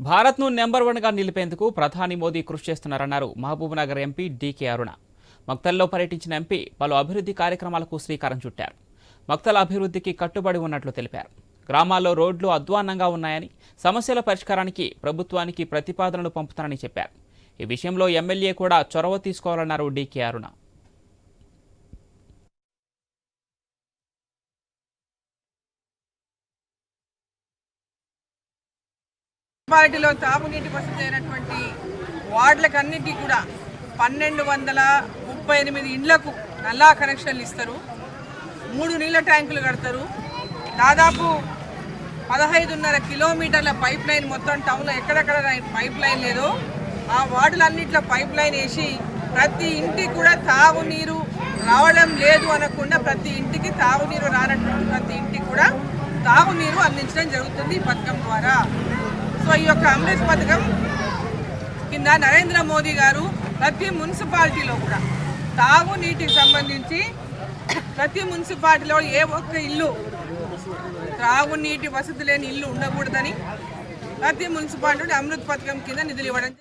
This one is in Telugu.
భారత్ను నెంబర్ వన్గా నిలిపేందుకు ప్రధాని మోదీ కృషి చేస్తున్నారన్నారు మహబూబ్నగర్ ఎంపీ డీకే అరుణ. మక్తల్లో పర్యటించిన ఎంపీ పలు అభివృద్ధి కార్యక్రమాలకు శ్రీకారం చుట్టారు. మక్తల అభివృద్ధికి కట్టుబడి ఉన్నట్లు తెలిపారు. గ్రామాల్లో రోడ్లు అధ్వాన్నంగా ఉన్నాయని సమస్యల పరిష్కారానికి ప్రభుత్వానికి ప్రతిపాదనలు పంపుతానని చెప్పారు. ఈ విషయంలో ఎమ్మెల్యే కూడా చొరవ తీసుకోవాలన్నారు డీకే అరుణ. మున్సిపాలిటీలో తాగునీటి వసతి అయినటువంటి వార్డులకన్నిటికీ కూడా పన్నెండు వందల ముప్పై ఎనిమిది ఇండ్లకు నల్లా కనెక్షన్లు ఇస్తారు. మూడు నీళ్ళ ట్యాంకులు కడతారు. దాదాపు పదహైదున్నర కిలోమీటర్ల పైప్ లైన్ మొత్తం టౌన్లో ఎక్కడెక్కడ పైప్ లైన్ లేదో ఆ వార్డులన్నింటిలో పైప్ లైన్ వేసి ప్రతి ఇంటికి కూడా తాగునీరు రావడం లేదు అనకుండా ప్రతి ఇంటికి తాగునీరు రానటువంటి ప్రతి ఇంటికి కూడా తాగునీరు అందించడం జరుగుతుంది ఈ పథకం ద్వారా. సో ఈ యొక్క అమృత్ పథకం కింద నరేంద్ర మోదీ గారు ప్రతి మున్సిపాలిటీలో కూడా తాగునీటికి సంబంధించి ప్రతి మున్సిపాలిటీలో ఏ ఒక్క ఇల్లు త్రాగునీటి వసతి లేని ఇల్లు ఉండకూడదని ప్రతి మున్సిపాలిటీ అమృత్ పథకం కింద నిధులు ఇవ్వడం